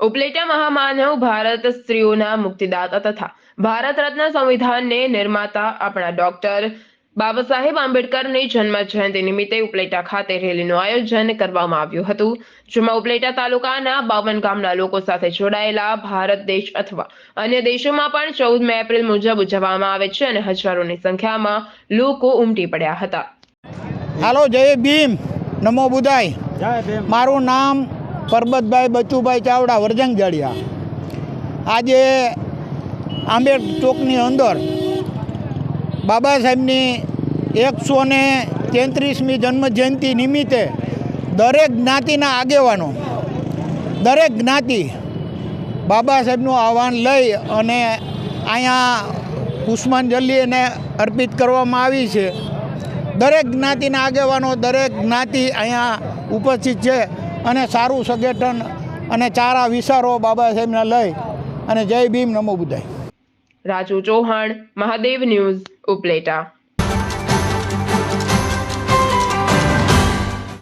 ઉપલેટા મહામાનવ ભારત સ્ત્રીઓના મુક્તિદાતા તથા ભારત રત્ન સંવિધાનને નિર્માતા આપણા ડોક્ટર બાબા સાહેબ આંબેડકરની જન્મ જયંતિ નિમિત્તે ઉપલેટા ખાતે રેલીનું આયોજન કરવામાં આવ્યું હતું જેમાં ઉપલેટા તાલુકાના બાવન ગામના લોકો સાથે જોડાયેલા ભારત દેશ અથવા અન્ય દેશોમાં પણ ચૌદમી એપ્રિલ મુજબ ઉજવવામાં આવે છે અને હજારોની સંખ્યામાં લોકો ઉમટી પડ્યા હતા. હાલો જય ભીમ. નમો બુધાય. મારું નામ પરબતભાઈ, બચુભાઈ ચાવડા, વરજંગ જાડિયા. આજે આંબેડ ચોકની અંદર બાબા સાહેબની એકસો ને તેત્રીસમી જન્મજયંતિ નિમિત્તે દરેક જ્ઞાતિના આગેવાનો, દરેક જ્ઞાતિ બાબા સાહેબનું આહવાન લઈ અને અહીંયા પુષ્પાંજલિ એને અર્પિત કરવામાં આવી છે. દરેક જ્ઞાતિના આગેવાનો, દરેક જ્ઞાતિ અહીંયા ઉપસ્થિત છે. અને સારું સંગઠન અને ચારા વિચારો બાબા સાહેબના લઈ અને જય ભીમ નમો બુદ્ધાય રાજુ ચૌહાણ, મહાદેવ ન્યૂઝ, ઉપલેટા.